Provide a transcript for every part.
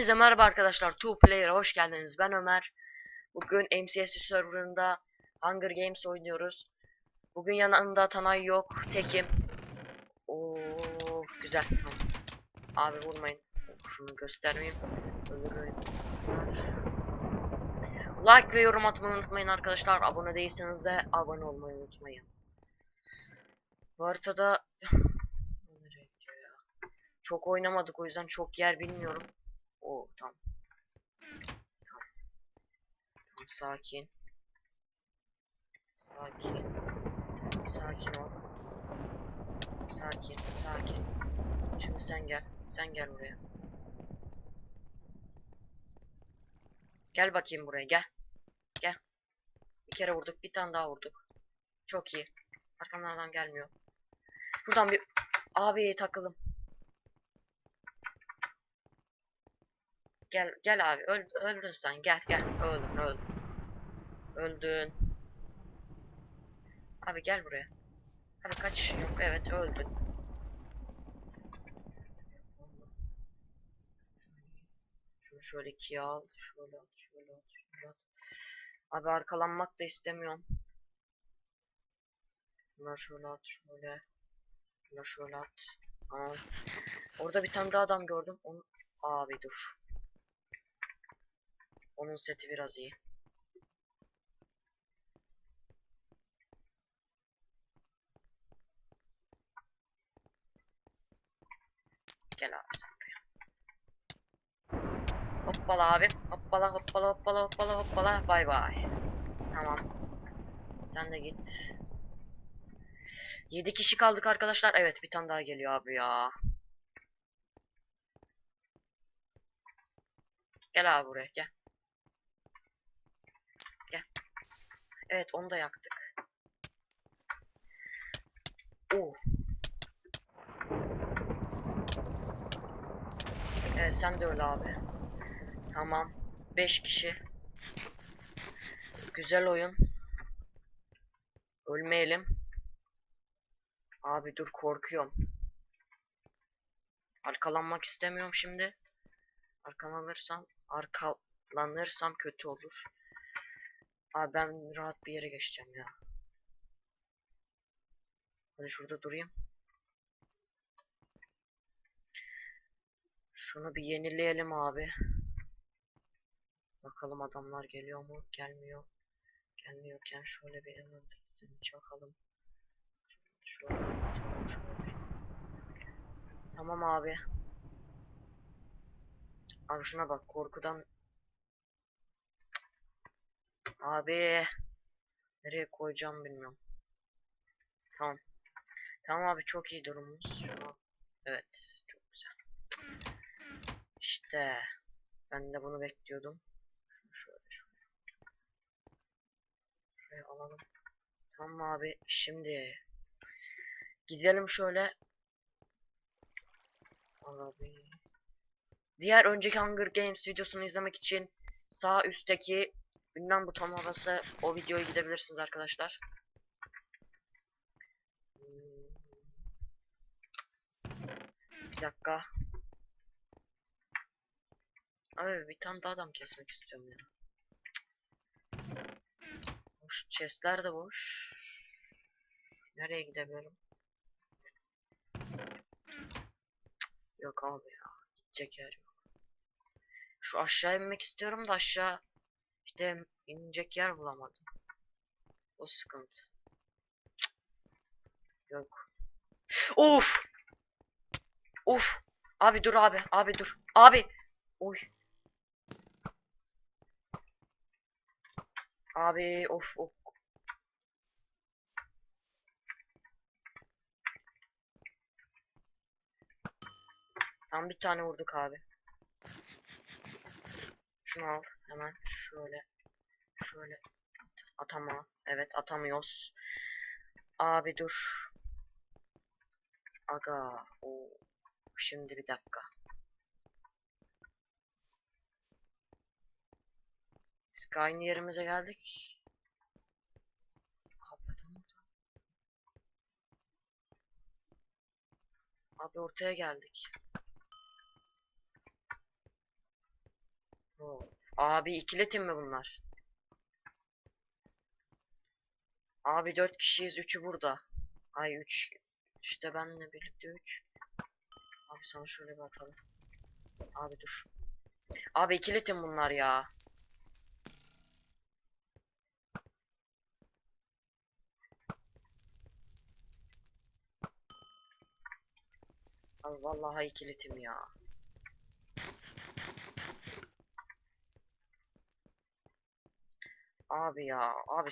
Hepinize merhaba arkadaşlar. Two Player'a hoş geldiniz. Ben Ömer. Bugün MCS serverında Hunger Games oynuyoruz. Bugün yanımda Tanay yok. Tekim. Oo güzel. Tamam. Abi vurmayın. Şunu göstermeyeyim. Öldürün. Like ve yorum atmayı unutmayın arkadaşlar. Abone değilseniz de abone olmayı unutmayın. Bu haritada çok oynamadık o yüzden çok yer bilmiyorum. O tamam. Tamam. Tamam sakin. Sakin. Sakin ol. Sakin, sakin. Şimdi sen gel. Sen gel buraya. Gel bakayım buraya gel. Gel. Bir kere vurduk, bir tane daha vurduk. Çok iyi. Arkamdan adam gelmiyor. Buradan bir abi takılım. Gel gel abi öl, öldün sen gel gel öldün öldün. Öldün. Abi gel buraya. Abi kaç yok evet öldün. Şunu şöyle ikiye al. Şöyle at şöyle at şöyle at. Abi arkalanmak da istemiyorum. Bunlar şöyle at şöyle. Bunlar şöyle at. Tamam. Orada bir tane daha adam gördüm. Onu... Abi dur. Onun seti biraz iyi. Gel abi sen buraya. Hoppala abi. Hoppala hoppala hoppala hoppala hoppala. Bay bay. Tamam. Sen de git. 7 kişi kaldık arkadaşlar. Evet bir tane daha geliyor abi ya. Gel abi buraya gel. Evet onu da yaktık. Oo. Evet sen de öyle abi. Tamam. 5 kişi. Güzel oyun. Ölmeyelim. Abi dur korkuyorum. Arkalanmak istemiyorum şimdi. Arkalanırsam, arkalanırsam kötü olur. Abi ben rahat bir yere geçeceğim ya. Hadi şurada durayım. Şunu bir yenileyelim abi. Bakalım adamlar geliyor mu? Gelmiyor. Gelmiyorken şöyle bir hemen çakalım. Şöyle, tamam, şöyle. Tamam abi. Abi şuna bak korkudan. Abi. Nereye koyacağım bilmiyorum. Tamam. Tamam abi çok iyi durumumuz. Evet çok güzel. İşte. Ben de bunu bekliyordum. Şunu şöyle şöyle. Şuraya alalım. Tamam abi şimdi. Gidelim şöyle. Abi. Diğer önceki Hunger Games videosunu izlemek için sağ üstteki ünlem butonuna basıp o videoya gidebilirsiniz arkadaşlar. Bir dakika. Abi bir tane daha adam kesmek istiyorum ya. Boş chestler de boş. Nereye gidebilirim? Yok abi ya. Gidecek yer yok. Şu aşağı inmek istiyorum da aşağı işte inecek yer bulamadım. O sıkıntı. Yok. Of! Of! Abi dur abi. Abi dur. Abi! Oy. Abi of of. Tam bir tane vurduk abi. Şunu al hemen şöyle şöyle at atama evet atamıyoruz. Abi dur. Aga o şimdi bir dakika. Aynı yerimize geldik. Abi ortaya geldik. Oo. Abi ikili tim mi bunlar? Abi dört kişiyiz. Üçü burada. Ay üç. İşte benle birlikte üç. Abi sana şöyle bir atalım. Abi dur. Abi ikili tim bunlar ya. Abi vallahi ikili tim ya. Abi ya, abi.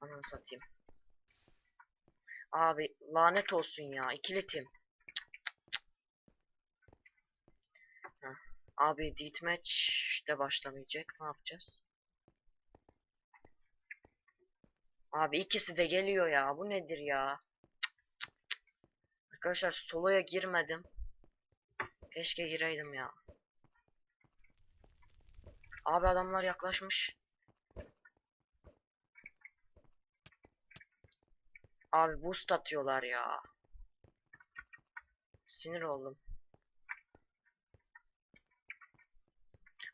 Ananı satayım. Abi lanet olsun ya, ikili tim. Heh. Abi deathmatch de başlamayacak. Ne yapacağız? Abi ikisi de geliyor ya. Bu nedir ya? Arkadaşlar soloya girmedim. Keşke gireydim ya. Abi adamlar yaklaşmış. Abi boost atıyorlar ya. Sinir oldum.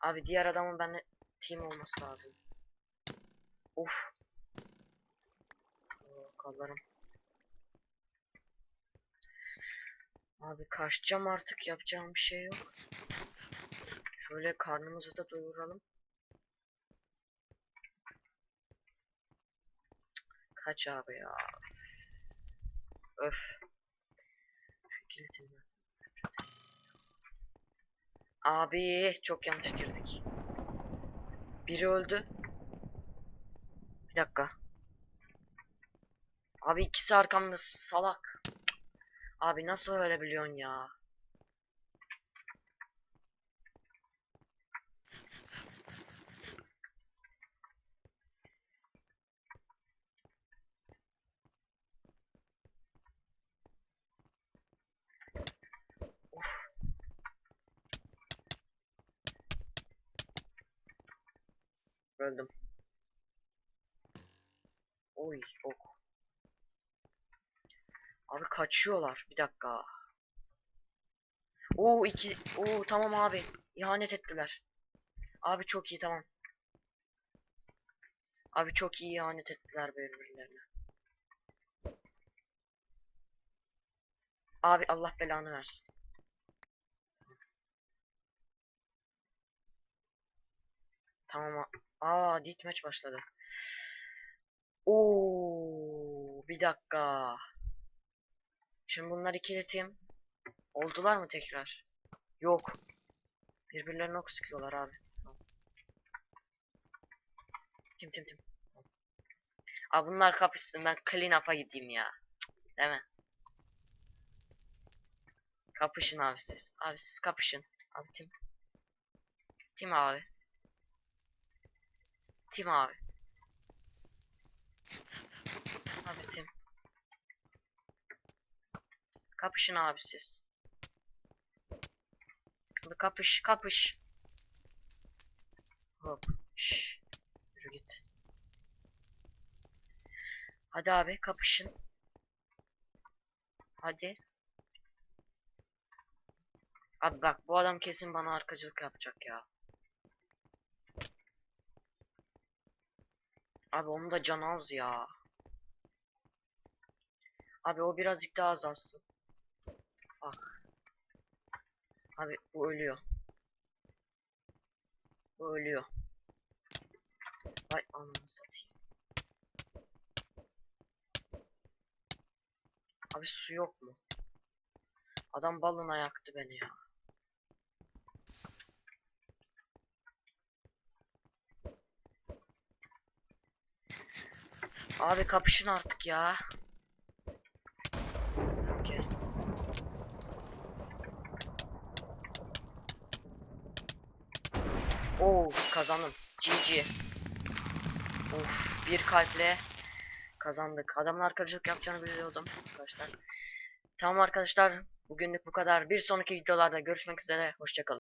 Abi diğer adamın benimle team olması lazım. Uf. Oo, Abi kaçacağım artık yapacağım bir şey yok. Şöyle karnımızı da doyuralım. Kaç abi ya. Öf. Şu. Abi çok yanlış girdik. Biri öldü. Bir dakika. Abi ikisi arkamda salak. Abi nasıl öyle biliyorsun ya? Öldüm. Oy, ok. Abi kaçıyorlar. Bir dakika. Oo iki. Oo tamam abi. İhanet ettiler. Abi çok iyi tamam. Abi çok iyi ihanet ettiler birbirlerine. Abi Allah belanı versin. Tamam. Aa deathmatch başladı. Oo bir dakika. Şimdi bunlar ikili team. Oldular mı tekrar? Yok. Birbirlerine ok sıkıyorlar abi. Tim tim tim. Abi bunlar kapışsın ben clean up'a gideyim ya. Değil mi? Kapışın abi siz. Abi siz kapışın. Abi tim. Tim abi. Tim abi. Abi tim. Kapışın abi siz. Abi kapış kapış. Hop. Şş. Yürü git. Hadi abi kapışın. Hadi. Abi bak bu adam kesin bana arkacılık yapacak ya. Abi onun da canı az ya. Abi o birazcık daha azalsın. Bak. Abi bu ölüyor. Bu ölüyor. Vay ananı satayım. Abi su yok mu? Adam balına yaktı beni ya. Abi kapışın artık ya. Tamam kestim. Oo kazandım. GG. Of bir kalple kazandık. Adamın arkadaşlık yapacağını biliyordum arkadaşlar. Tamam arkadaşlar. Bugünlük bu kadar. Bir sonraki videolarda görüşmek üzere. Hoşçakalın.